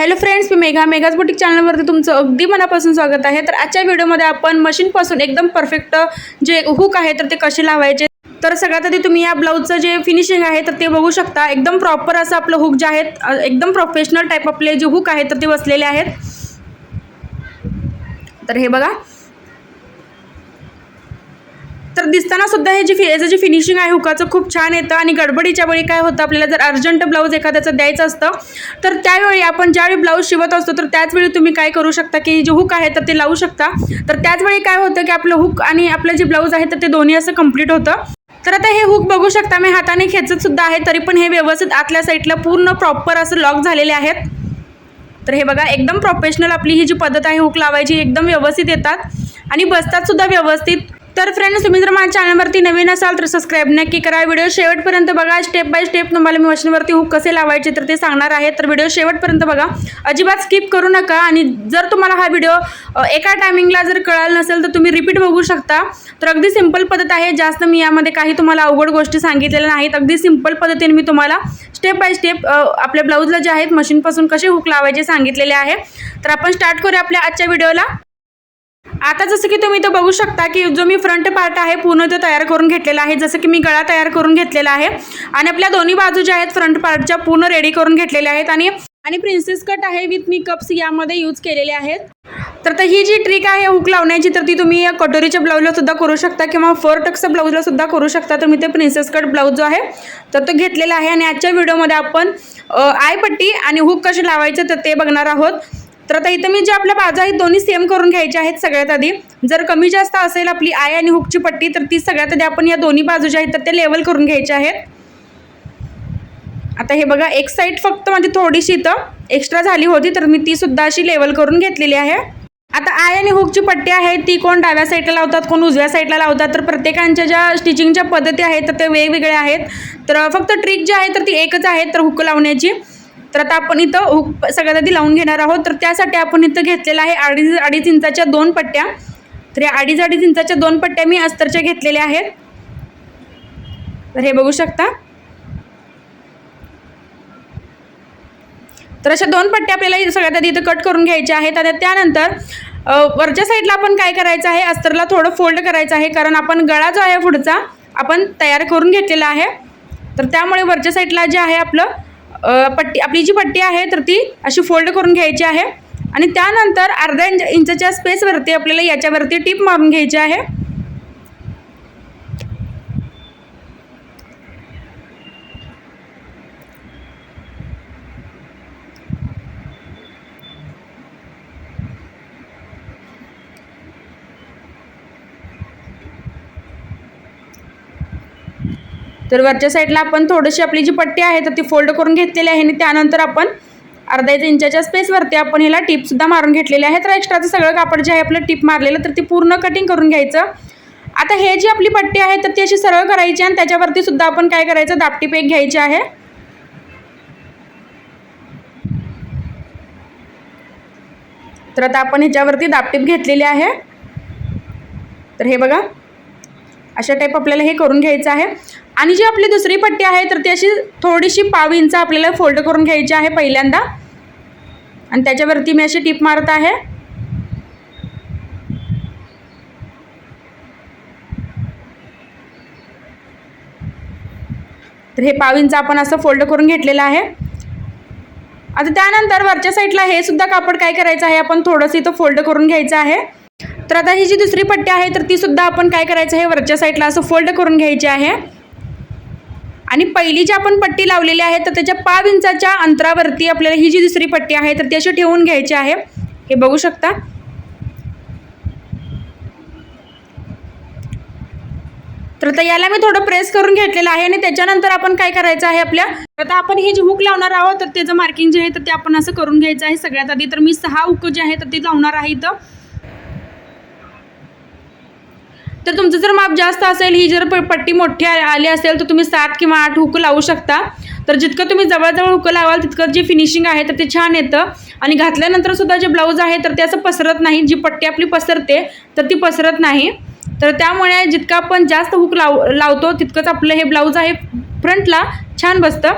Hello friends मी Megha. Megha's boutique चॅनलवरती तुमचं अगदी मनापासून स्वागत आहे. तर आजच्या व्हिडिओमध्ये आपण मशीनपासून एकदम परफेक्ट जे हुक आहे तर ते कसे लावायचे? तर सगळ्यात आधी तुम्ही या ब्लाऊजचं जे फिनिशिंग आहे तर ते बघू शकता. एकदम प्रॉपर असं आपलं हुक जे आहेत एकदम प्रोफेशनल टाईप आपले जे हुक आहेत तर ते बसलेले आहेत. तर हे बघा. तर दिसताना सुद्धा हे जे फि याचं जे फिनिशिंग आहे हुकाचं खूप छान येतं आणि गडबडीच्या वेळी काय होतं आपल्याला जर अर्जंट ब्लाऊज एखाद्याचं द्यायचं असतं तर त्यावेळी आपण ज्यावेळी ब्लाऊज शिवत असतो तर त्याचवेळी तुम्ही काय करू शकता की जे हुक आहे तर ते लावू शकता. तर त्याचवेळी काय होतं की आपलं हुक आणि आपलं जे ब्लाऊज आहे तर ते दोन्ही असं कंप्लीट होतं. तर आता हे हुक बघू शकता मी हाताने खेचत सुद्धा आहे तरी पण हे व्यवस्थित आतल्या साईडला पूर्ण प्रॉपर असं लॉक झालेले आहेत. तर हे बघा एकदम प्रोफेशनल आपली ही जी पद्धत आहे हुक लावायची एकदम व्यवस्थित येतात. आणि बसतात सुद्धा व्यवस्थित. तर फ्रेंड्स तुम्ही जर माझ्या चॅनलवरती नवीन असाल तर सबस्क्राईब नक्की करा. व्हिडिओ शेवटपर्यंत बघा. स्टेप बाय स्टेप तुम्हाला मी मशीनवरती हुक कसे लावायचे तर ते सांगणार आहे. तर व्हिडिओ शेवटपर्यंत बघा. अजिबात स्किप करू नका. आणि जर तुम्हाला हा व्हिडिओ एका टायमिंगला जर कळालं नसेल तर तुम्ही रिपीट बघू शकता. तर अगदी सिंपल पद्धत आहे. जास्त मी यामध्ये काही तुम्हाला अवघड गोष्टी सांगितलेल्या नाहीत. अगदी सिंपल पद्धतीने मी तुम्हाला स्टेप बाय स्टेप आपल्या ब्लाऊजला जे आहेत मशीनपासून कसे हुक लावायचे सांगितलेले आहे. तर आपण स्टार्ट करूया आपल्या आजच्या व्हिडिओला आता जसं की तुम्ही इथं बघू शकता की जो मी फ्रंट पार्ट आहे पूर्ण तो तयार करून घेतलेला आहे. जसं की मी गळा तयार करून घेतलेला आहे. आणि आपल्या दोन्ही बाजू ज्या आहेत फ्रंट पार्टच्या पूर्ण रेडी करून घेतलेल्या आहेत. आणि आणि प्रिन्सेस कट आहे विथ मी कप्स यामध्ये यूज केलेले आहेत. तर तर ही जी ट्रिक आहे हुक लावण्याची तर ती तुम्ही या कटोरीच्या ब्लाऊजला सुद्धा करू शकता किंवा फोर टक्सच्या ब्लाऊजला सुद्धा करू शकता. तर मी ते प्रिन्सेस कट ब्लाऊज जो आहे तर तो घेतलेला आहे. आणि आजच्या व्हिडिओमध्ये आपण आयपट्टी आणि हुक कसे लावायचे तर ते बघणार आहोत. तर आता इथं मी जे आपल्या बाजू आहेत दोन्ही सेम करून घ्यायचे आहेत सगळ्यात आधी. जर कमी जास्त असेल आपली आय आणि हुकची पट्टी तर ती सगळ्यात आधी आपण या दोन्ही बाजू ज्या आहेत तर ते लेवल करून घ्यायचे आहेत. आता हे बघा एक साईड फक्त माझी थोडीशी इथं एक्स्ट्रा झाली होती तर मी ती सुद्धा अशी लेवल करून घेतलेली आहे. आता आय आणि हुकची पट्टी आहे ती कोण डाव्या साईडला लावतात कोण उजव्या साईडला लावतात तर प्रत्येकांच्या ज्या स्टिचिंगच्या पद्धती आहेत तर ते वेगवेगळ्या आहेत. तर फक्त ट्रिक जी आहे तर ती एकच आहे तर हुक लावण्याची. तर आता आपण इथं हुक सगळ्यात आधी लावून घेणार आहोत. तर त्यासाठी आपण इथं घेतलेलं आहे अडीच अडीच इंचाच्या दोन पट्ट्या. तर या अडीच अडीच इंचाच्या दोन पट्ट्या मी अस्तरच्या घेतलेल्या आहेत. तर हे बघू शकता. तर अशा दोन पट्ट्या आपल्याला सगळ्यात आधी इथं कट करून घ्यायच्या आहेत. आता त्यानंतर वरच्या साईडला आपण काय करायचं आहे? अस्तरला थोडं फोल्ड करायचं आहे. कारण आपण गळा जो आहे पुढचा आपण तयार करून घेतलेला आहे. तर त्यामुळे वरच्या साईडला जे आहे आपलं पट्टी आपली जी पट्टी आहे तर ती अशी फोल्ड करून घ्यायची आहे. आणि त्यानंतर अर्ध्या इंच इंचच्या स्पेसवरती आपल्याला याच्यावरती टीप मारून घ्यायची आहे. तर वरच्या साईडला आपण थोडीशी आपली जी पट्टी आहे तर ती फोल्ड करून घेतलेली आहे आणि त्यानंतर आपण अर्धा एक इंचाच्या स्पेसवरती आपण ह्याला टिपसुद्धा मारून घेतलेली आहे. तर एक्स्ट्राचं सगळं कापड जे आहे आपलं टिप मारलेलं तर ती पूर्ण कटिंग करून घ्यायचं. आता हे जी आपली पट्टी आहे तर ती अशी सरळ करायची आणि त्याच्यावरती सुद्धा आपण काय करायचं दापटी एक घ्यायची आहे. तर आता आपण ह्याच्यावरती दापटीप घेतलेली आहे. तर हे बघा. अशा टाईप आपल्याला हे करून घ्यायचं आहे. आणि जी आपली दुसरी पट्टी आहे तर ती अशी थोडीशी पाव इंच आपल्याला फोल्ड करून घ्यायची आहे पहिल्यांदा. आणि त्याच्यावरती मी अशी टीप मारत आहे. तर हे पाव इंच आपण असं फोल्ड करून घेतलेलं आहे. आता त्यानंतर वरच्या साईडला हे सुद्धा कापड काय करायचं आहे आपण थोडंसं इथं फोल्ड करून घ्यायचं आहे. तर आता ही जी दुसरी पट्टी आहे तर ती सुद्धा आपण काय करायचं आहे वरच्या साईडला असं फोल्ड करून घ्यायची आहे. आणि पहिली जी आपण पट्टी लावलेली आहे तर त्याच्या पाव इंचाच्या अंतरावरती आपल्याला ही जी दुसरी पट्टी आहे तर ती अशी ठेवून घ्यायची आहे. हे बघू शकता. तर आता याला मी थोडं प्रेस करून घेतलेलं आहे आणि त्याच्यानंतर आपण काय करायचं आहे आपल्या आता आपण हे जे हुक लावणार आहोत तर त्याचं मार्किंग जे आहे तर ते आपण असं करून घ्यायचं आहे. सगळ्यात आधी तर मी सहा हुक जे आहे तर ते लावणार आहे इथं. तर तुमचं जर माप जास्त असेल ही जर प- पट्टी मोठी आ- आली असेल तर तुम्ही सात किंवा आठ हुक लावू शकता. तर जितकं तुम्ही जवळजवळ हुक लावाल तितकं जे फिनिशिंग आहे तर ते छान येतं. आणि घातल्यानंतर सुद्धा जे ब्लाऊज आहे तर ते असं पसरत नाही. जी पट्टी आपली पसरते तर ती पसरत नाही. तर त्यामुळे जितकं आपण जास्त हुक लाव लावतो तितकंच आपलं हे ब्लाऊज आहे फ्रंटला छान बसतं.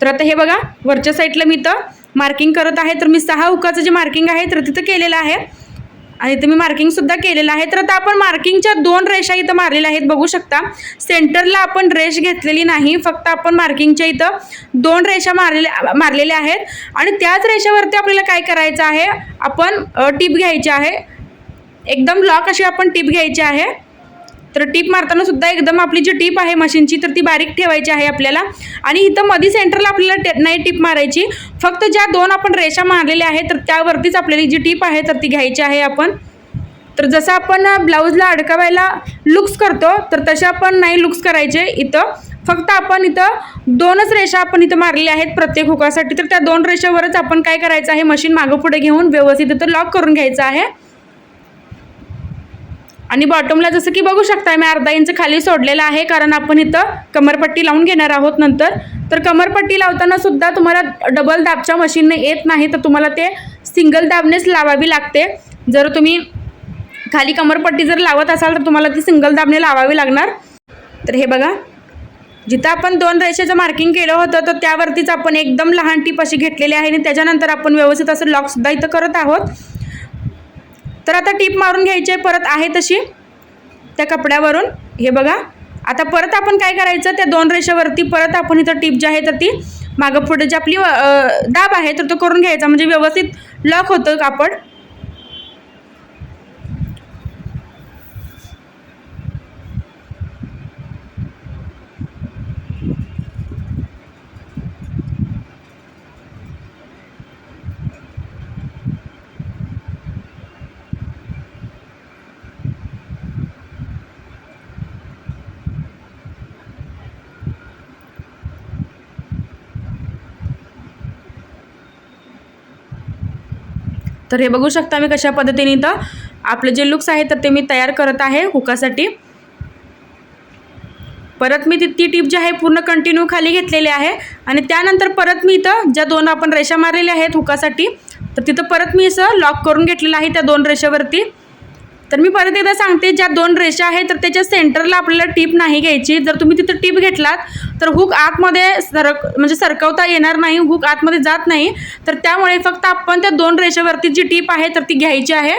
तर आता हे बघा वरच्या साईडला मी तर मार्किंग करत आहे. तर मी सहा हुकाचं जे मार्किंग आहे तर तिथं केलेलं आहे. आणि तुम्ही मी मार्किंगसुद्धा केलेलं आहे. तर आता आपण मार्किंगच्या दोन रेषा इथं मारलेल्या आहेत. बघू शकता सेंटरला आपण रेष घेतलेली नाही. फक्त आपण मार्किंगच्या इथं दोन रेषा मारलेल्या मारलेल्या आहेत. आणि त्याच रेषेवरती आपल्याला काय करायचं आहे? आपण टीप घ्यायची आहे. एकदम लॉक अशी आपण टीप घ्यायची आहे. तर टीप मारताना सुद्धा एकदम आपली जी टीप आहे मशीनची तर ती बारीक ठेवायची आहे आपल्याला. आणि इथं मधी सेंटरला आपल्याला टे नाही टीप मारायची. फक्त ज्या दोन आपण रेषा मारलेल्या आहेत तर त्यावरतीच आपल्याला जी टीप आहे तर ती घ्यायची आहे आपण. तर जसं आपण ब्लाऊजला अडकवायला लुक्स करतो तर तसे आपण नाही लुक्स करायचे इथं. फक्त आपण इथं दोनच रेषा आपण इथं मारलेल्या आहेत प्रत्येक हुकासाठी. तर त्या दोन रेषेवरच आपण काय करायचं आहे मशीन मागं पुढे घेऊन व्यवस्थित इथं लॉक करून घ्यायचं आहे. आणि बॉटमला जसं की बघू शकता मी अर्धा इंच खाली सोडलेला आहे कारण आपण इथं कमरपट्टी लावून घेणार आहोत नंतर. तर कमरपट्टी लावताना सुद्धा तुम्हाला डबल दाबच्या मशीनने येत नाही तर तुम्हाला ते सिंगल दाबनेच लावावी लागते. जर तुम्ही खाली कमरपट्टी जर लावत असाल तर तुम्हाला ती सिंगल दाबने लावावी लागणार. तर हे बघा. जिथं आपण दोन रेषेचं मार्किंग केलं होतं तर त्यावरतीच आपण एकदम लहान टीप अशी घेतलेली आहे आणि त्याच्यानंतर आपण व्यवस्थित असं लॉकसुद्धा इथं करत आहोत. तर आता टीप मारून घ्यायची आहे परत आहे तशी त्या कपड्यावरून. हे बघा. आता परत आपण काय करायचं त्या दोन रेषेवरती परत आपण इथं टीप जी आहे तर ती मागं पुढे जी आपली दाब आहे तर तो करून घ्यायचा. म्हणजे व्यवस्थित लॉक होतं कापड. तर हे बघू शकता मी कशा पद्धतीने इथं आपले जे लुक्स आहेत तर ते मी तयार करत आहे हुकासाठी. परत मी ती ती टीप जी आहे पूर्ण कंटिन्यू खाली घेतलेली आहे. आणि त्यानंतर परत मी इथं ज्या दोन आपण रेषा मारलेल्या आहेत हुकासाठी तर तिथं परत मी असं लॉक करून घेतलेलं आहे त्या दोन रेषेवरती. तर मी परत एकदा सांगते ज्या दोन रेषा आहेत तर त्याच्या सेंटरला आपल्याला टीप नाही घ्यायची. जर तुम्ही तिथं टीप घेतलात तर हुक आतमध्ये सरक म्हणजे सरकवता येणार नाही हुक आतमध्ये जात नाही. तर त्यामुळे फक्त आपण त्या दोन रेषेवरती जी टीप आहे तर ती घ्यायची आहे.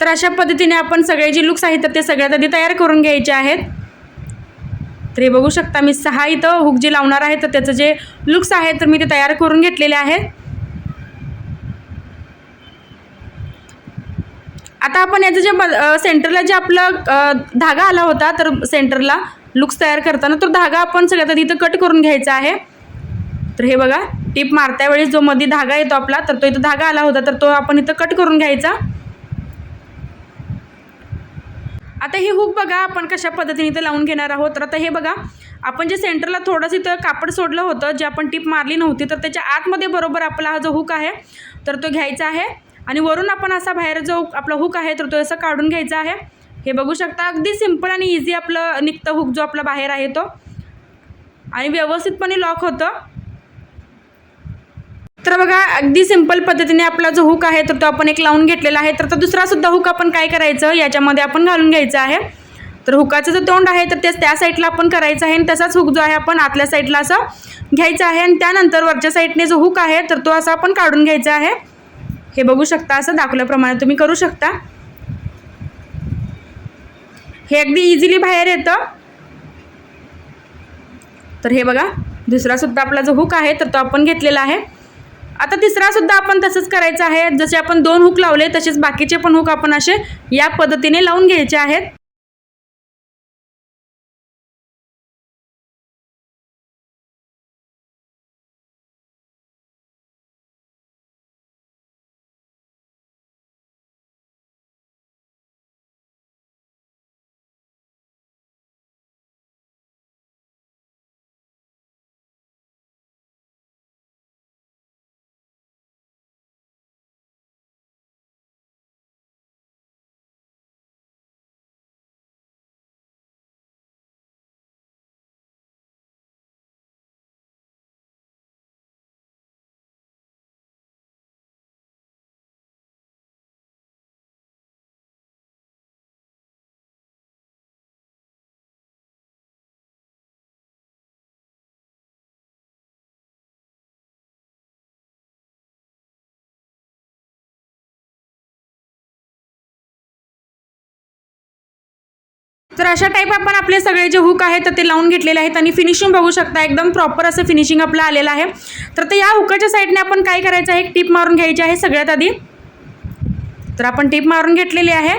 तर अशा पद्धतीने आपण सगळे जे लुक्स आहेत तर ते सगळ्यात आधी तयार करून घ्यायचे आहेत. तर हे बघू शकता मी सहा इथं हुक जे लावणार आहे तर त्याचं जे लुक्स आहेत तर मी ते तयार करून घेतलेले आहेत. आता आपण याचं जे ब- सेंटरला जे आपलं धागा आला होता तर सेंटरला लुक्स तयार करताना तर धागा आपण सगळ्यात आधी इथं कट करून घ्यायचा आहे. तर हे बघा टीप मारत्या वेळेस जो मध्ये धागा येतो आपला तर तो इथं धागा आला होता तर तो आपण इथं कट करून घ्यायचा. आता हे हुक बघा आपण कशा पद्धतीने इथं लावून घेणार आहोत. तर आता हे बघा आपण जे सेंटरला थोडंसं इथं कापड सोडलं होतं जे आपण टीप मारली नव्हती तर त्याच्या आतमध्ये बरोबर आपला हा जो हुक आहे तर तो घ्यायचा आहे. आणि वरून आपण असा बाहेर जो आपला हुक आहे तर तो असं काढून घ्यायचा आहे. हे बघू शकता अगदी सिंपल आणि इझी आपलं निघतं हुक जो आपला बाहेर आहे तो. आणि व्यवस्थितपणे लॉक होतं. तर बघा अगदी सिंपल पद्धतीने आपला जो हुक आहे तर तो आपण एक लावून घेतलेला आहे. तर तो दुसरा सुद्धा हुक आपण काय करायचं? याच्यामध्ये आपण घालून घ्यायचं आहे. तर हुकाचं जो तोंड आहे तर तेच त्या साईडला आपण करायचं आहे. आणि तसाच हुक जो आहे आपण आतल्या साईडला असं घ्यायचं आहे. आणि त्यानंतर वरच्या साईडने जो हुक आहे तर तो असा आपण काढून घ्यायचा आहे. हे बघू शकता असं दाखवल्याप्रमाणे तुम्ही करू शकता. हे अगदी इझिली बाहेर येतं. तर हे बघा दुसरा सुद्धा आपला जो हुक आहे तर तो आपण घेतलेला आहे. आता तिसरा सुद्धा आपण तसंच करायचं आहे. जसे आपण दोन हुक लावले तसेच बाकीचे पण हुक आपण असे या पद्धतीने लावून घ्यायचे आहेत. तर अशा टाईप आपण आपले सगळे जे हुक आहेत तर ते लावून घेतलेले आहेत आणि फिनिशिंग बघू शकता एकदम प्रॉपर असं फिनिशिंग आपलं आलेलं आहे. तर ते या हुकाच्या साईडने आपण काय करायचं आहे? एक टीप मारून घ्यायची आहे सगळ्यात आधी. तर आपण टीप मारून घेतलेली आहे.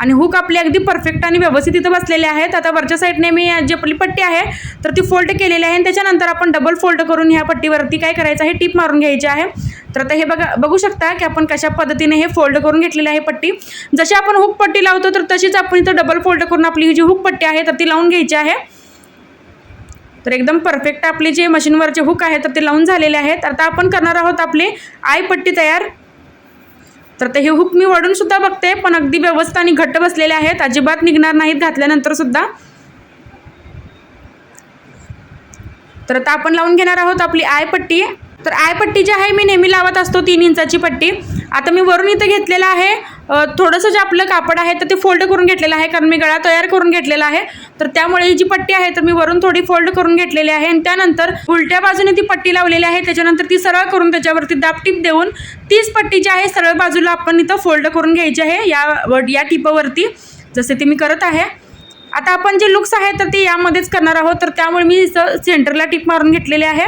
आणि हुक आपले अगदी परफेक्ट आणि व्यवस्थित इथं बसलेले आहेत. आता वरच्या साईडने मी जी आपली पट्टी आहे तर ती फोल्ड केलेली आहे. आणि त्याच्यानंतर आपण डबल फोल्ड करून ह्या पट्टीवरती काय करायचं आहे टीप मारून घ्यायची आहे. तर आता हे बघा बघू शकता की आपण कशा पद्धतीने हे फोल्ड करून घेतलेली आहे पट्टी. जशी आपण हुक पट्टी लावतो तर तशीच आपण इथं डबल फोल्ड करून आपली ही जी हुक पट्टी आहे तर ती लावून घ्यायची आहे. तर एकदम परफेक्ट आपले जे मशीनवरचे हुक आहे तर ते लावून झालेले आहेत आता आपण करणार आहोत आपले आय पट्टी तयार. तर ते हे हुक मी वडून सुद्धा बघते पण अगदी व्यवस्थित आणि घट्ट बसलेले आहेत. अजिबात निघणार नाहीत घातल्यानंतर सुद्धा. तर आता आपण लावून घेणार आहोत आपली आय पट्टी तर आय पट्टी जी आहे मी नेहमी लावत असतो तीन इंचाची पट्टी. आता मी वरून इथं घेतलेलं आहे थोडंसं जे आपलं कापड आहे तर ते फोल्ड करून घेतलेलं आहे कारण मी गळा तयार करून घेतलेला आहे. तर त्यामुळे ही जी पट्टी आहे तर मी वरून थोडी फोल्ड करून घेतलेली आहे. आणि त्यानंतर उलट्या बाजूने ती पट्टी लावलेली आहे त्याच्यानंतर ती सरळ करून त्याच्यावरती दापटीप देऊन तीच पट्टी जी आहे सरळ बाजूला आपण इथं फोल्ड करून घ्यायची आहे या व- या टिपावरती जसे ते मी करत आहे. आता आपण जे लुक्स आहे तर ते यामध्येच करणार आहोत. तर त्यामुळे मी इथं सेंटरला टिप मारून घेतलेले आहे.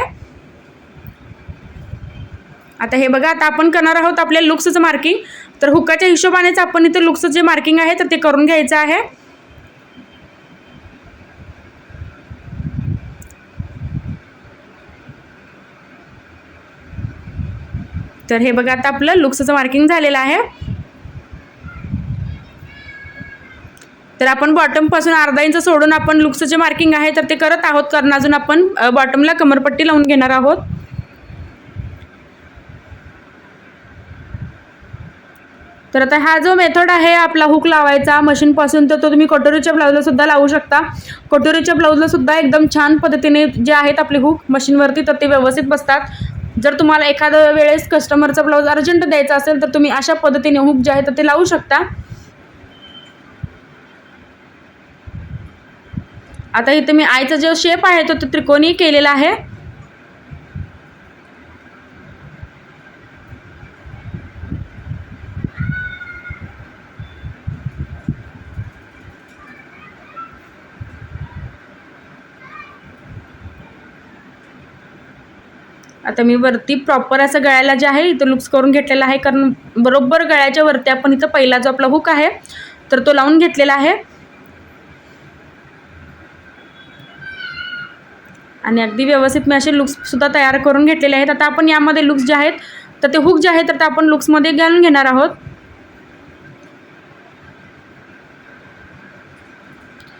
आता हे बघा आता आपण करणार आहोत आपल्या लुक्सचं मार्किंग तर हुकाच्या हिशोबानेच आपण इथं लुक्सचं जे मार्किंग आहे तर ते करून घ्यायचं आहे. तर हे बघा आता आपलं लुक्सचं मार्किंग झालेलं आहे. तर आपण बॉटमपासून अर्धा इंच सोडून आपण लुक्सचं जे मार्किंग आहे तर ते करत आहोत. कारण अजून आपण बॉटमला कमरपट्टी लावून घेणार आहोत. तर आता हा जो मेथड आहे आपला हुक लावायचा मशीनपासून तर तो तुम्ही कटोरीच्या ब्लाऊजलासुद्धा लावू शकता. कटोरीच्या ब्लाऊजलासुद्धा एकदम छान पद्धतीने जे आहेत आपले हुक मशीनवरती तर ते व्यवस्थित बसतात. जर तुम्हाला एखाद्या वेळेस कस्टमरचा ब्लाऊज अर्जंट द्यायचा असेल तर तुम्ही अशा पद्धतीने हुक जे आहे तर ते लावू शकता. आता इथे मी आईचा जो शेप आहे तो तो त्रिकोणी केलेला आहे. आता मी वरती प्रॉपर असं गळ्याला जे आहे इथं लुक्स करून घेतलेलं आहे. कारण बरोबर गळ्याच्या वरती आपण इथं पहिला जो आपला हुक आहे तर तो लावून घेतलेला आहे. आणि अगदी व्यवस्थित मी असे लुक्ससुद्धा तयार करून घेतलेले आहेत. आता आपण यामध्ये लुक्स जे आहेत तर ते हुक जे आहेत तर ते आपण लुक्समध्ये घालून घेणार आहोत.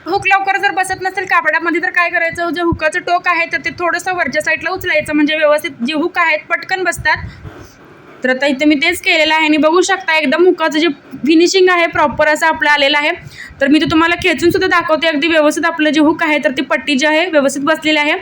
हुक लवकर जर बसत नसेल कापडामध्ये तर काय करायचं? जे हुकाचं टोक आहे तर ते थोडंसं वरच्या साईडला उचलायचं. म्हणजे व्यवस्थित जे हुक आहेत पटकन बसतात. तर आता इथे मी तेच केलेलं आहे. आणि बघू शकता एकदम हुकाचं जे फिनिशिंग आहे प्रॉपर असं आपलं आलेलं आहे. तर मी ते तुम्हाला खेचून सुद्धा दाखवते. अगदी व्यवस्थित आपलं जे हुक आहे तर ती पट्टी जी आहे व्यवस्थित बसलेली आहे.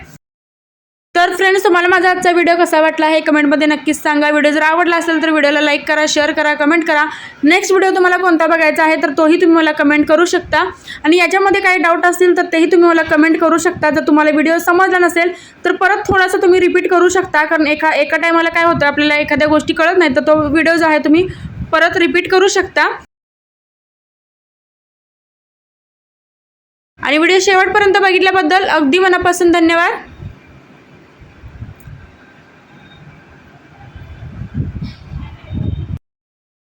तर फ्रेंड्स तुम्हाला माझा आजचा व्हिडिओ कसा वाटला आहे कमेंटमध्ये नक्कीच सांगा. व्हिडिओ जर आवडला असेल तर व्हिडिओला लाईक करा शेअर करा कमेंट करा. नेक्स्ट व्हिडिओ तुम्हाला कोणता बघायचा आहे तर तोही तुम्ही मला कमेंट करू शकता. आणि याच्यामध्ये काही डाऊट असतील तर तेही तुम्ही मला कमेंट करू शकता. जर तुम्हाला व्हिडिओ समजला नसेल तर परत थोडासा तुम्ही रिपीट करू शकता. कारण एका एका टायमाला काय होतं आपल्याला एखाद्या गोष्टी कळत नाही तर तो व्हिडिओ जो आहे तुम्ही परत रिपीट करू शकता. आणि व्हिडिओ शेवटपर्यंत बघितल्याबद्दल अगदी मनापासून धन्यवाद.